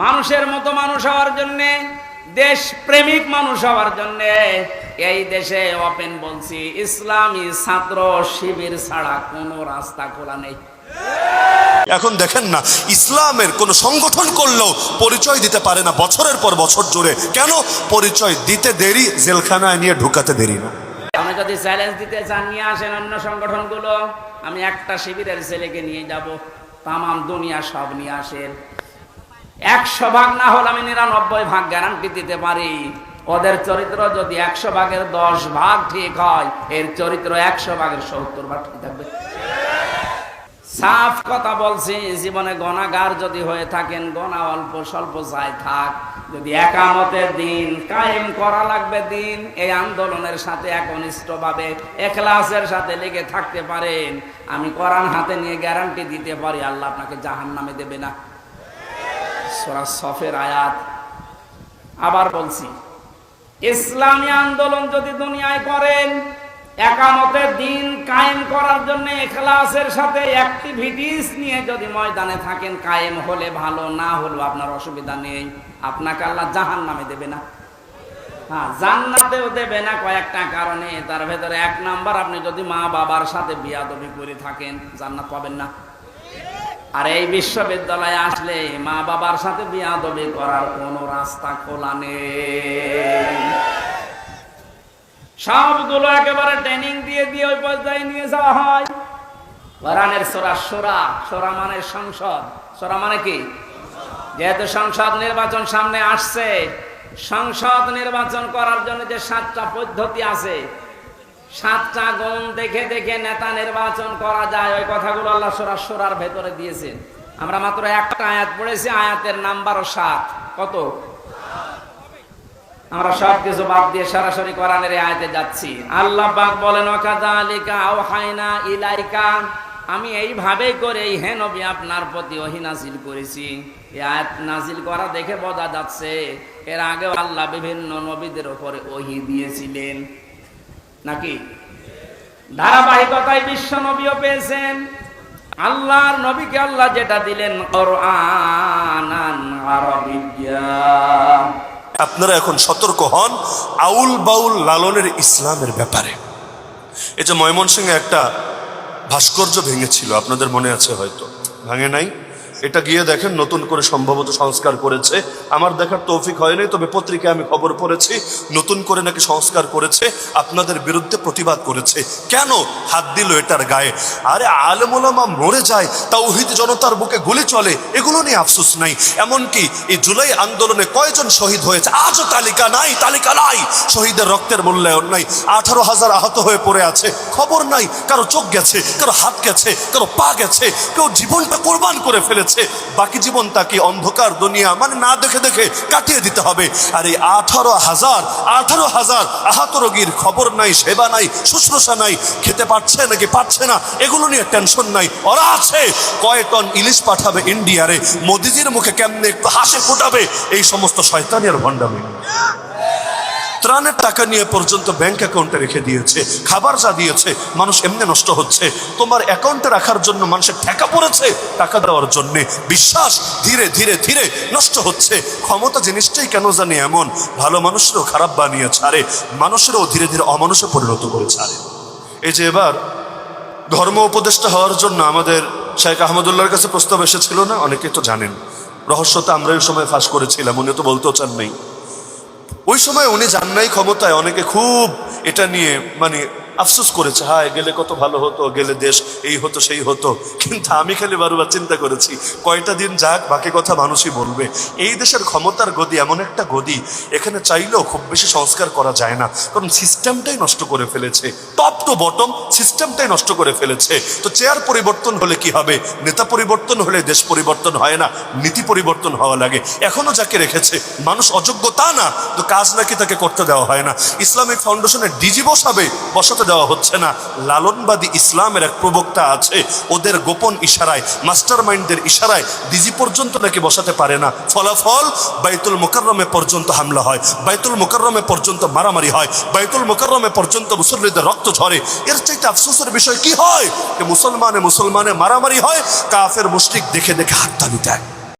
মানুষের মতো মানুষ হওয়ার জন্যে দেশ প্রেমিক মানুষ হওয়ার জন্যে এই দেশে ওপেন বলছি ইসলামী ছাত্র শিবির ছাড়া কোনো রাস্তা খোলা নেই। এখন দেখেন না ইসলামের কোন সংগঠন করলেও পরিচয় দিতে পারে না বছরের পর বছর জুড়ে। কেন? পরিচয় দিতে দেরি জেলখানায় নিয়ে ঢুকাতে দেরি না। আপনি যদি চ্যালেঞ্জ দিতে চান নিয়ে আসেন অন্য সংগঠনগুলো। আমি একটা শিবিরের ছেলেকে নিয়ে যাব তামাম দুনিয়া সব নিয়ে আসেন। একশো ভাগ না হলে আমি নিরানব্বই ভাগ গ্যারান্টি দিতে পারি। ওদের চরিত্র যদি একশো ভাগের দশ ভাগ ঠিক হয়, এর চরিত্র একশো ভাগের সত্তর ভাগ ঠিক থাকবে। সাফ কথা বলছি, জীবনে গণাগার যদি হয়ে থাকেন গণা অল্প স্বল্প যায় থাক। যদি একামতের দিন কায়েম করা লাগবে দিন, এই আন্দোলনের সাথে একনিষ্ঠ ভাবে এখলাসের সাথে লেগে থাকতে পারেন। আমি কোরআন হাতে নিয়ে গ্যারান্টি দিতে পারি, আল্লাহ আপনাকে জাহান নামে দেবে না। সোরা সফের আয়াত। আবার বলছি, ইসলামী আন্দোলন যদি দুনিয়ায় করেন, একামতের দিন কায়েম করার জন্য এখলাসের সাথে অ্যাক্টিভিটিস নিয়ে যদি ময়দানে থাকেন, কায়েম হলে ভালো, না হলেও আপনার অসুবিধা নেই। আপনাকে আল্লাহ জাহান নামে দেবে না। হ্যাঁ জান্নাতেও দেবে না কয়েকটা কারণে। তার ভেতরে এক নাম্বার, আপনি যদি মা বাবার সাথে বিয়াদবি করে থাকেন, জান্নাত পাবেন না। আর এই বিশ্ববিদ্যালয়ে আসলে মা বাবার সাথে বিয়াদবি করার কোনো রাস্তা খোলা নেই। সবগুলো একেবারে ট্রেনিং দিয়ে দিয়ে ওই পর্যায়ে নিয়ে যাওয়া হয়। কোরআনের সোরা সোরা সোরা মানে সংসদ। সোরা মানে কি? যেহেতু সংসদ নির্বাচন সামনে আসছে, সংসদ নির্বাচন করার জন্য যে সাতটা পদ্ধতি আছে সাতটা গুণ দেখে দেখে নেতা নির্বাচন করা যায়। ওই কথাগুলো আল্লাহ সোরা সোরার ভেতরে দিয়েছেন। আমরা মাত্র একটা আয়াত পড়েছি, আয়াতের নাম্বারও সাত। কত? আমরা সব কিছু বাদ দিয়ে সরাসরি কোরআনের আয়াতে যাচ্ছি। আল্লাহ পাক বলেন, ওয়াকাযালিকা আওহাইনা ইলাইকা। আমি এইভাবেই করে এই হে নবী আপনার প্রতি ওহি নাজিল করেছি। এই আয়াত নাজিল করা দেখে বোঝা যাচ্ছে, এর আগে আল্লাহ বিভিন্ন নবীদের উপরে ওহি দিয়েছিলেন। নাকি? ধারাবাহিকতায় বিশ্ব নবীও পেয়েছেন। আল্লাহর নবীকে আল্লাহ যেটা দিলেন আপনারা এখন সতর্ক হন আউল বাউল লালনের ইসলামের ব্যাপারে। এই যে ময়মনসিংহে একটা ভাস্কর্য ভেঙেছিল, আপনাদের মনে আছে হয়তো? ভাঙে নাই? এটা গিয়ে দেখেন, নতুন করে সম্ভবত সংস্কার করেছে। আমার দেখার তৌফিক হয়নি তবে পত্রিকায় আমি খবর পড়েছি, নতুন করে নাকি সংস্কার করেছে, আপনাদের বিরুদ্ধে প্রতিবাদ করেছে। কেন? হাত দিল এটার গায়ে। আরে আলমোলামা মরে যায়, তাওহিদ জনতার বুকে গুলি চলে, এগুলো নিয়ে আফসোস নাই। এমনকি এই জুলাই আন্দোলনে কয়জন শহীদ হয়েছে, আজও তালিকা নাই তালিকা নাই। শহীদের রক্তের মূল্যায়ন নাই, আঠারো হাজার আহত হয়ে পড়ে আছে, খবর নাই, কারও চোখ গেছে, কারও হাত গেছে, কারও পা গেছে, কেউ জীবনটা কোরবান করে ফেলেছে। বাকি জীবন তাকে অন্ধকার দুনিয়া মানে না দেখে দেখে কাটিয়ে দিতে হবে। আর এই আঠারো হাজার আঠারো হাজার আহত রোগীর খবর নাই, সেবা নাই, শুশ্রূষা নাই, খেতে পারছে নাকি পারছে না, এগুলো নিয়ে টেনশন নাই। ওরা আছে। কয় টন ইলিশ পাঠাবে ইন্ডিয়ারে, মোদিজির মুখে কেমনে একটু হাসি ফুটাবে, এই সমস্ত শয়তানের ভণ্ডামি। ত্রাণের টাকা নিয়ে পর্যন্ত ব্যাংক অ্যাকাউন্টে রেখে দিয়েছে, খাবার যা দিয়েছে, মানুষ এমনি নষ্ট হচ্ছে। তোমার অ্যাকাউন্টে রাখার জন্য মানুষের ঠেকা পড়েছে, টাকা দেওয়ার জন্য বিশ্বাস ধীরে ধীরে ধীরে নষ্ট হচ্ছে। ক্ষমতা জিনিসটাই কেন জানি এমন? ভালো মানুষেরও খারাপ বানিয়ে ছাড়ে, মানুষেরও ধীরে ধীরে অমানুষে পরিণত করে ছাড়ে। এই যে এবার ধর্ম উপদেষ্টা হওয়ার জন্য আমাদের শেখ আহমদুল্লাহর কাছে প্রস্তাব এসেছিল না? অনেকে তো জানেন। রহস্যটা আমরা ওই সময় ফাঁস করেছিলাম, উনি তো বলতেও চান নাই। ওই সময় উনি যান নাই ক্ষমতায় অনেকে খুব এটা নিয়ে মানে আফসোস করেছে, হায়, গেলে কত ভালো হতো, গেলে দেশ এই হতো, সেই হতো। কিন্তু আমি খালি বারবার চিন্তা করেছি, কয়টা দিন যাক, বাকি কথা মানুষই বলবে। এই দেশের ক্ষমতার গদি এমন একটা গদি, এখানে চাইলেও খুব বেশি সংস্কার করা যায় না। কারণ সিস্টেমটাই নষ্ট করে ফেলেছে। টপ টু বটম, সিস্টেমটাই নষ্ট করে ফেলেছে। তো চেয়ার পরিবর্তন হলে কি হবে? নেতা পরিবর্তন হলে দেশ পরিবর্তন হয় না, নীতি পরিবর্তন হওয়া লাগে। এখনও যাকে রেখেছে, মানুষ অযোগ্য তা না, তো কাজ নাকি তাকে করতে দেওয়া হয় না। ইসলামিক ফাউন্ডেশনের ডিজি বসাবে, বসাতে দেওয়া হচ্ছে না। লালনবাদী ইসলামের এক প্রবক্তা আছে, ওদের গোপন ইশারায় মাস্টার মাইন্ডের ইশারায় ডিজি পর্যন্ত নাকি বসাতে পারে না। ফলাফল, বাইতুল মোকাররমে পর্যন্ত হামলা হয়। বাইতুল মোকাররমে পর্যন্ত মারামারি হয়। বাইতুল মোকাররমে পর্যন্ত মুসল্লিদের রক্ত ঝরে। এর চাইতে আফসোসের বিষয় কি হয়? যে মুসলমানে মুসলমানে মারামারি হয়, কাফের মুশরিক দেখে দেখে হাততালি দেয়।